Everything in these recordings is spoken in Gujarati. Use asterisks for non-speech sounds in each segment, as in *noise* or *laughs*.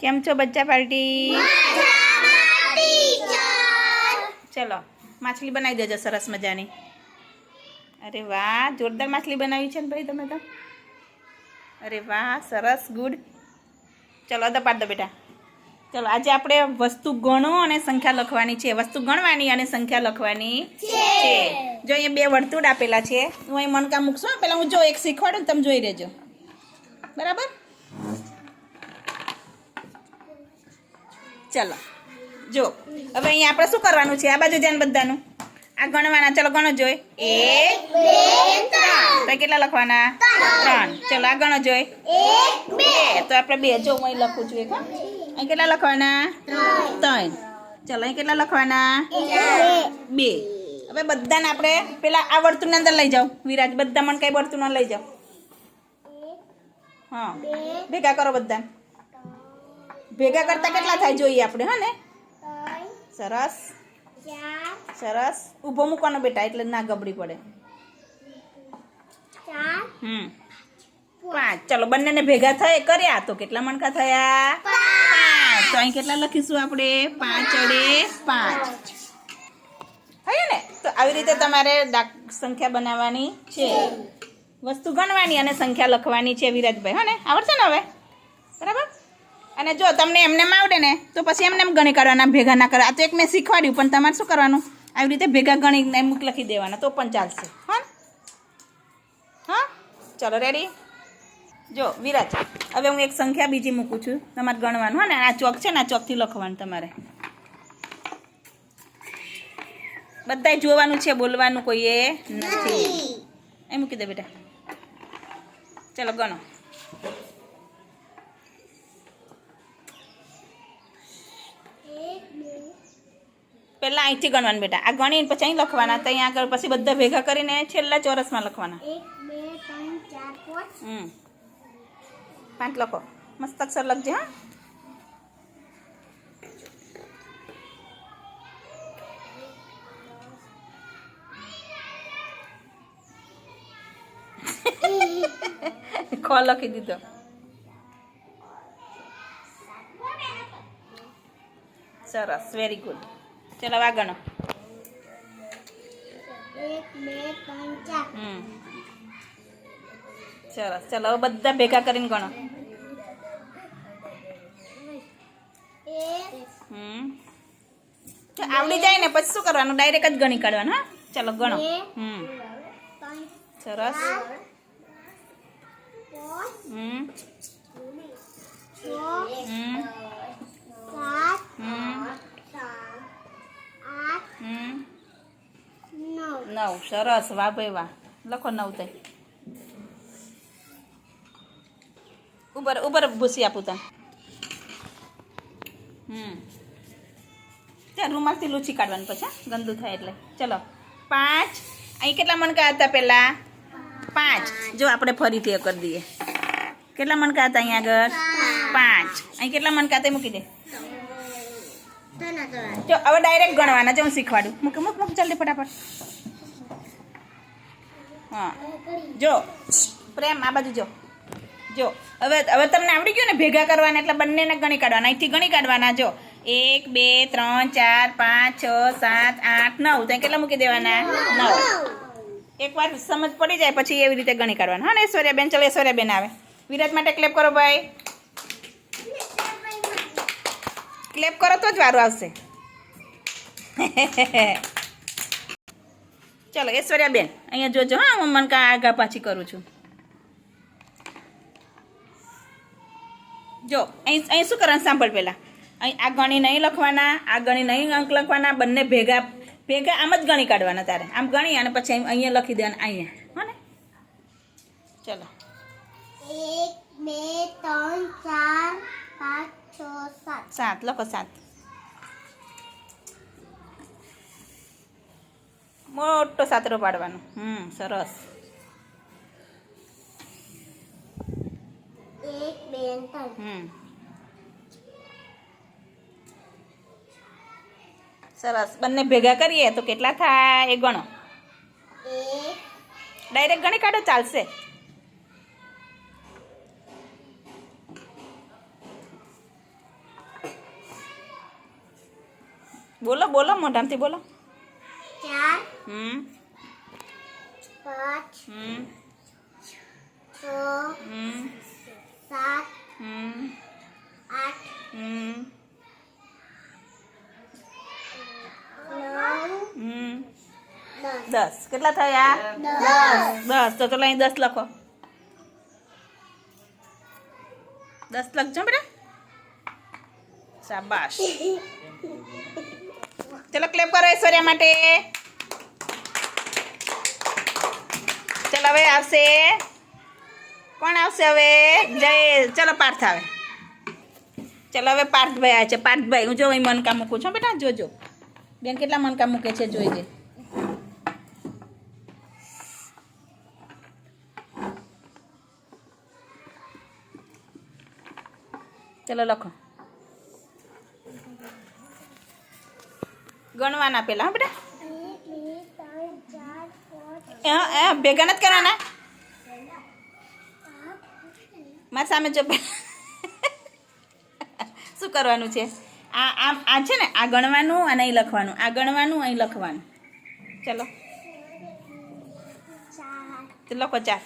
કેમ છો બચ્ચા પાર્ટી? ચલો માછલી બનાવી દેજો સરસ મજાની. અરે વાહ જોરદાર માછલી બનાવી છે ને ભાઈ તમે તો. અરે વાહ સરસ ગુડ. ચલો દપાડ પાડ દો બેટા. ચલો આજે આપણે વસ્તુ ગણો અને સંખ્યા લખવાની છે. વસ્તુ ગણવાની અને સંખ્યા લખવાની છે. જો અહીંયા બે વર્તુળ આપેલા છે. હું અહીં મનકા મૂકશું. પહેલાં હું જો એક શીખવાડું તમે જોઈ રહેજો. બરાબર? ચલો. જો હવે અહીંયા આપણે શું કરવાનું છે? આ બાજુ ધ્યાન બધાનું. આ ગણવાના. ચલો ગણો જોઈ. એક તો કેટલા લખવાના? ત્રણ. ચલો આ ગણો જોઈ. બે. તો આપણે બે જો હું અહીં લખું છું એક અહીં કેટલા લખવાના? ત્રણ. ચલો અહીં કેટલા લખવાના? બે. હવે બધાને આપણે પેલા આ વર્તુળની અંદર લઈ જાઓ. વિરાજ બધા મને કઈ વર્તુળમાં લઈ જાઓ? હા. ભેગા કરો બધા ભેગા કરતા કેટલા થાય જોઈએ આપણે, હા સરસ. સરસ. ઊભો મૂકવાનો બેટા, એટલે ના ગબડી પડે. હમ. પાંચ. ચલો, બંનેને ભેગા થાય, કર્યા તો કેટલા મણકા થયા? પાંચ. તો અહીં કેટલા લખીશું આપણે? પાંચ અડે પાંચ. થયું ને? તો આવી રીતે તમારે સંખ્યા બનાવવાની છે. વસ્તુ ગણવાની અને સંખ્યા લખવાની છે વિરાજભાઈ. હો ને? આવડશે ને હવે? અને જો તમને એમને આવડે ને, તો પછી એમને એમ ગણી કાઢવાના ભેગા ના કરવા. આ તો એક મેં શીખવાડ્યું, પણ તમારે શું કરવાનું? આવી રીતે ભેગા ગણી એમ લખી દેવાના, તો પણ ચાલશે. હા? હા? ચલો રેડી જો, વિરાજ, હવે હું એક સંખ્યા બીજી મૂકું છું. તમારે ગણવાનું, હા ને? આ ચોક છે ને, આ ચોકથી લખવાનું તમારે. બધાય જોવાનું છે, બોલવાનું કોઈએ નથી. એ મૂકી દે બેટા. ચલો, ગણો. પહેલા અહીંથી ગણવાનું બેટા. આ ગણીને પછી અહીં લખવાના. તો અહીંયા આગળ પછી બધા ભેગા કરીને છેલ્લા ચોરસમાં લખવાના. હમ. પાંચ લખો. મસ્ત અક્ષર લખજે હા. ખો લખી દીધો. સરસ. વેરી ગુડ ચલો વાગણો. સરસ ચલો હવે બધા ભેગા કરીને ગણો. હમ. આવડી જાય ને પછી શું કરવાનું? ડાયરેક્ટ જ ગણી કાઢવાનું હા? ચલો ગણો. હમ. સરસ હમ હમ હમ હમ નવ સરસ વાહ ભાઈ વાહ લખો નવ તે. ઉપર ઉપર ભૂસી આપું તા હમ. ત્યાં રૂમાલથી લૂછી કાઢવાનું પછી ગંદુ થાય એટલે. ચલો. પાંચ. અહીં કેટલા મણકા હતા પહેલા પાંચ. જો આપણે ફરીથી એ કરી દઈએ. કેટલા મણકા હતા અહીંયા આગળ? પાંચ. અહીં કેટલા મણકા હતા મૂકી દે. જો હવે ડાયરેક્ટ ગણવાના જો હું શીખવાડું. મૂક મૂક મૂક જલ્દી ફટાફટ. હા. જો. પ્રેમ, આ બાજુ જો. જો. હવે હવે તમને આવડી ગયું ને ભેગા કરવાના એટલે બંનેને ગણી કાઢવાના. અહીંથી ગણી કાઢવાના, જો. એક, બે, ત્રણ, ચાર, પાંચ, છ, સાત, આઠ, નવ. ત્યાં કેટલા મૂકી દેવાના? નવ. એકવાર સમજ પડી જાય, પછી એવી રીતે ગણી કાઢવાના. હા ને, ઐશ્વર્યાબેન બેન ઐશ્વર્યાબેન ઐશ્વર્યા બેન આવે. વિરાટ માટે ક્લેપ કરો, ભાઈ. ક્લેપ કરો તો જ વારો આવશે. *laughs* ચલો ઐશ્વર્યા બેન અહીંયા જોજો હા હું મનકા આગા પાછી કરું છું. જો અહીં અહીં શું કરવાનું સાંભળ પહેલાં? અહીં આ ગણી નહીં લખવાના આ ગણી નહીં અંક લખવાના બંને ભેગા ભેગા આમ જ ગણી કાઢવાના તારે. આમ ગણી અને પછી અહીં- અહીંયા લખી દેવાના અહીંયા. હા ને? ચલો. એક બે ત્રણ ચાર પાંચ છ સાત. સાત લખો સાત. મોટો સાતરો પાડવાનો. હમ સરસ. બે હમ. સરસ. બંને ભેગા કરીએ તો કેટલા થાય? એ ગણો. ડાયરેક્ટ ગણી કાઢો ચાલશે. બોલો બોલો મોઢામથી બોલો. હમ? પાંચ હમ? છ હમ? સાત હમ? આઠ હમ? નવ દસ. દસ. કેટલા થયા? દસ. દસ. તો ચલો અહીં દસ લખો. દસ લખજો બેટા. શાબાશ. ચલો ક્લેપ કરો ઐશ્વર્યા માટે. ચલો હવે આવશે. કોણ આવશે હવે? જય, ચલો પાર્થ આવે. ચલો હવે પાર્થભાઈ આવે છે. પાર્થભાઈ હું જો મનકા મૂકું છું. બેટા જોજો બેન કેટલા મનકા મૂકે છે જોઈજે ચલો લખો. ગણવાના પેલા, હા બેટા એક બે ત્રણ ચાર પાંચ એ એ ભેગા નથી કરવાના? મારી સામે જો શું કરવાનું છે? આ આમ આ છે ને આ ગણવાનું અને અહીં લખવાનું. આ ગણવાનું અહીં લખવાનું. ચલો. લખો ચાર.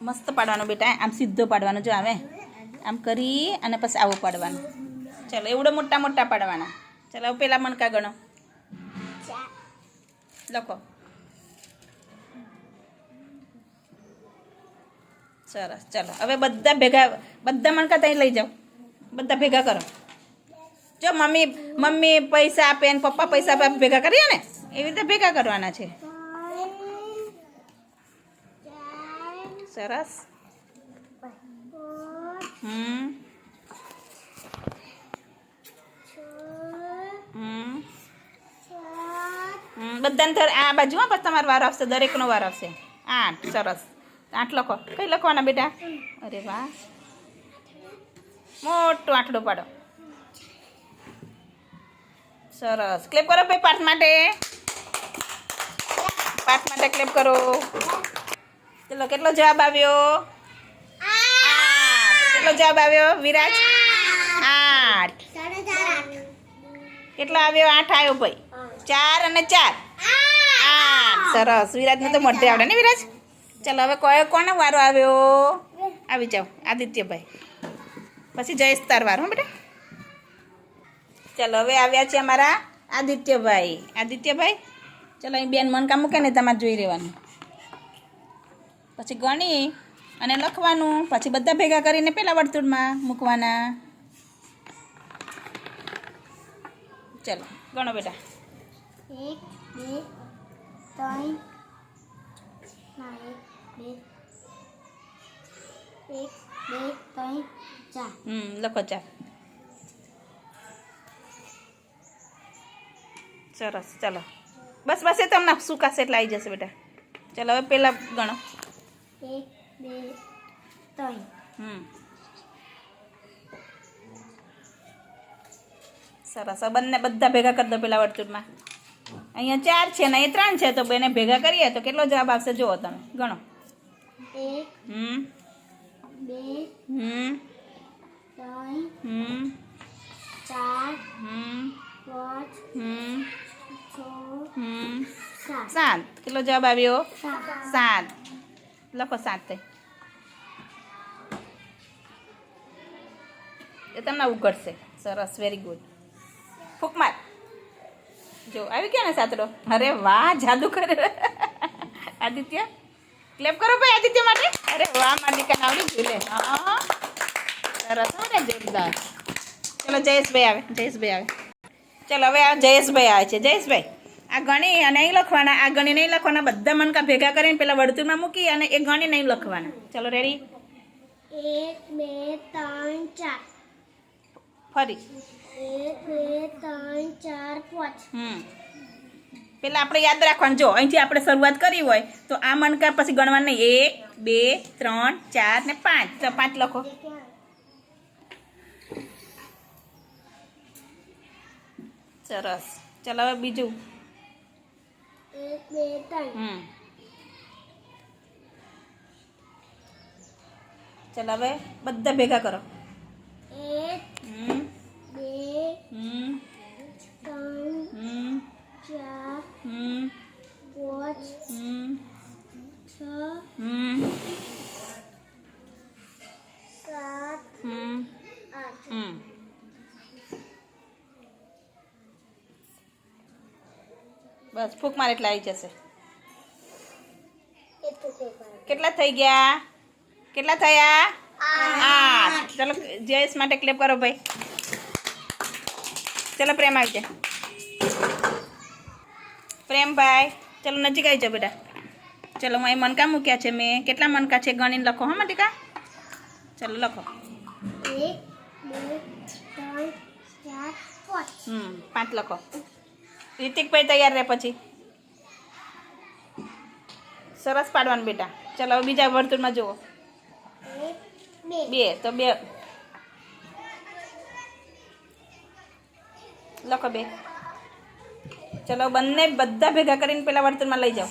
મસ્ત પાડવાનો બેટા આમ સીધો પાડવાનો જો આવે. આમ કરી અને પછી આવું પાડવાનું. ચાલો, એવડો મોટા મોટા પાડવાના. ચાલો, હવે પેલા મણકા ગણો. લખો. સરસ, ચાલો, હવે બધા ભેગા, બધા મણકા ત્યાં લઈ જાઓ. બધા ભેગા કરો. જો, મમ્મી મમ્મી પૈસા આપે ને પપ્પા પૈસા આપે ભેગા કરીએ ને? એવી રીતે ભેગા કરવાના છે. સરસ. હમ. બધાને ધર આ બાજુ હા પછી તમારો વાર આવશે, દરેકનો વાર આવશે. આઠ, સરસ. આઠ લખો. કઈ લખવાના બેટા? અરે વાહ. મોટું આઠડો પાડો. સરસ. ક્લેપ કરો ભાઈ પાઠ માટે. પાઠ માટે ક્લેપ કરો. ચલો, કેટલો જવાબ આવ્યો? કેટલો જવાબ આવ્યો વિરાજ? આઠ. કેટલો આવ્યો? આઠ આવ્યો ભાઈ. ચાર અને ચાર. આઠ. સરસ. વિરાજને તો મોઢે આવડે ને વિરાજ? ચાલો હવે કયો કોનો વારો આવ્યો? આવી જાઓ. આદિત્યભાઈ. પછી જયેશ તાર વારો બેટા. ચાલો હવે આવ્યા છે અમારા આદિત્યભાઈ. આદિત્યભાઈ ચાલો અહીં બેન મનકા મૂકે ને તમારે જોઈ રહેવાનું. પછી ગણી. અને લખવાનું. પછી બધા ભેગા કરીને પેલા વર્તુળમાં મૂકવાના. ચાલો ગણો બેટા. એક બે ત્રણ ના એક બે એક બે ત્રણ ચાર. હમ લખો ચાર. સરસ ચાલો. બસ બસ એ તમને સુકાશે એટલે આવી જશે બેટા. ચાલો હવે પહેલાં ગણો. એક બે ત્રણ. હમ. સરસ. બંને બધા ભેગા કરી દો પેલા વર્તુળમાં. અહીંયા ચાર છે ને અહીંયા ત્રણ છે તો બેને ભેગા કરીએ તો કેટલો જવાબ આવશે જુઓ તમે. ગણો. એક હમ. બે હમ. ત્રણ હમ. ચાર હમ. પાંચ હમ. છ હમ. સાત. કેટલો જવાબ આવ્યો? સાત. લખો સાત તે. તમને ઉઘડશે સરસ વેરી ગુડ ફૂક માર જો, આવી ગયા ને સાતડો અરે વાહ, જાદુ કરે. આદિત્ય ક્લેપ કરો ભાઈ આદિત્ય માટે. અરે વાહ માલિકા આવડી ગયું લે. હા સરસ, હો ને જોરદાર ચલો, જયેશભાઈ આવે જયેશભાઈ આવે. ચલો, હવે આ જયેશભાઈ આવે છે. જયેશભાઈ, આ ગણી અને અહીં લખવાના, આ ગણી નહીં લખવાના, બધા મનકા ભેગા કરીને પેલા વર્તુળમાં મૂકી અને એ ગણી નહીં લખવાના. ચલો રેડી એક, બે, ત્રણ, ચાર. ફરી. એક બે ત્રણ ચાર પાંચ. હમ. પેલા આપણે યાદ રાખવાનું જો અહીંથી આપણે શરૂઆત કરી હોય તો આ મણકા પછી ગણવાના એક બે ત્રણ ચાર ને પાંચ. તો પાંચ લખો. સરસ. ચલો હવે બીજું. એક બે ત્રણ. હમ. ચાલો હવે બધા ભેગા કરો. એક હમ. હમ. ત્રણ હમ. ચાર હમ. પાંચ હમ. છ હમ. સાત હમ. આઠ હમ બસ ફૂક મારે એટલે આવી જશે. કેટલા થઈ ગયા? કેટલા થયા? આઠ. ચલો જયેશ માટે ક્લેપ કરો ભાઈ. ચલો પ્રેમ આવી જાય પ્રેમભાઈ ચાલો નજીક આવી જાઓ બેટા. ચલો હું અહીં મનકા મૂક્યા છે મેં. કેટલા મનકા છે ગણીને લખો, હા મટીકા? ચલો લખો. હમ, પાંચ લખો. રિતિકભાઈ તૈયાર રહે પછી. સરસ પાડવાનું બેટા. ચલો બીજા વર્તુળમાં જુઓ. બે, તો બે. લખો બે. ચલો બંને બધા ભેગા કરીને પેલા વર્તુળમાં લઈ જાઓ.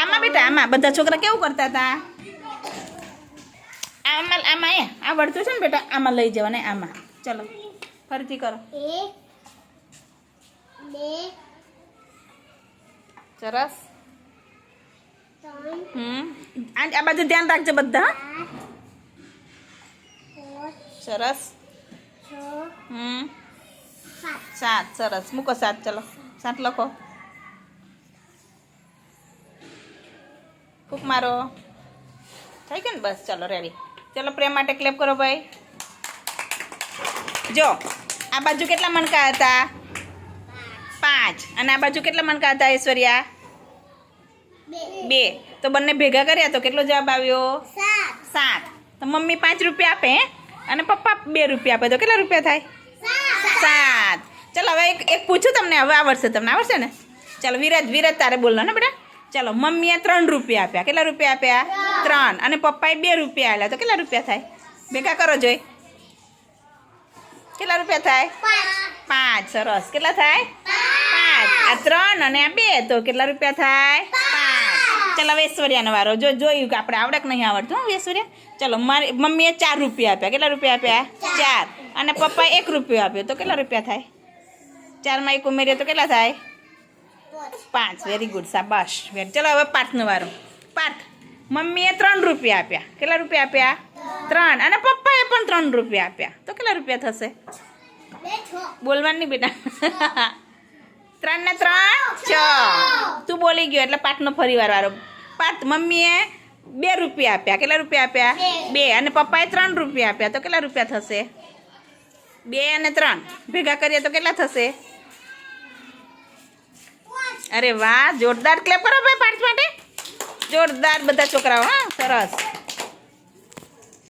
આમાં બેટા આમાં. બધા છોકરા કેવું કરતા હતા? આમાં આમાં એ આ વર્તુળ છે ને બેટા આમાં લઈ જવાને આમાં. ચલો ફરીથી કરો. સરસ. આ બાજુ ધ્યાન રાખજો બધા. સરસ. હમ. સાત, સરસ. મૂકો સાત, ચલો. સાત લખો. ફૂક મારો. થઈ ગયું ને? બસ, ચલો રેડી ચલો, પ્રેમ માટે ક્લેપ કરો ભાઈ. જો, આ બાજુ કેટલા મણકા હતા? પાંચ. અને આ બાજુ કેટલા મણકા હતા, ઐશ્વર્યા? બે. તો બંને ભેગા કર્યા તો કેટલો જવાબ આવ્યો? સાત. તો મમ્મી પાંચ રૂપિયા આપે હે? અને પપ્પા બે રૂપિયા આપે. તો કેટલા રૂપિયા થાય? સાત. ચાલો હવે એક એક પૂછું તમને હવે આવડશે તમને. આવડશે ને? ચાલો વિરાજ વિરાજ તારે બોલો ને બેટા. ચાલો મમ્મીએ ત્રણ રૂપિયા આપ્યા. કેટલા રૂપિયા આપ્યા? ત્રણ. અને પપ્પાએ બે રૂપિયા આપ્યા. તો કેટલા રૂપિયા થાય? ભેગા કરો જોઈ. કેટલા રૂપિયા થાય? પાંચ. સરસ. કેટલા થાય? પાંચ. આ ત્રણ અને આ બે. તો કેટલા રૂપિયા થાય? ચાલો હવે વારો. જો જોયું કે આપણે આવડે કે નહીં આવડતું હો ચલો ચાલો મારી મમ્મીએ ચાર રૂપિયા આપ્યા. કેટલા રૂપિયા આપ્યા? ચાર. અને પપ્પાએ એક રૂપિયો આપ્યો. તો કેટલા રૂપિયા થાય? ચારમાં એક ઉમેરીએ તો કેટલા થાય? પાંચ. વેરી ગુડ શાબાશ. વેરી ચલો હવે પાર્થનો વારો. પાર્થ મમ્મીએ ત્રણ રૂપિયા આપ્યા. કેટલા રૂપિયા આપ્યા? ત્રણ. અને પપ્પાએ પણ ત્રણ રૂપિયા આપ્યા. તો કેટલા રૂપિયા થશે? બોલવાનું બેટા. ત્રણ ને ત્રણ? છ. તું બોલી ગયો એટલે પાઠનો ફરીવાર વારો પાઠ મમ્મીએ બે રૂપિયા આપ્યા. કેટલા રૂપિયા આપ્યા? બે. અને પપ્પાએ ત્રણ રૂપિયા આપ્યા. તો કેટલા રૂપિયા થશે? બે અને ત્રણ. ભેગા કરીએ તો કેટલા થશે? અરે વાહ જોરદાર. ક્લેપ કરો ભાઈ પાઠ માટે. જોરદાર બધા છોકરાઓ હા સરસ.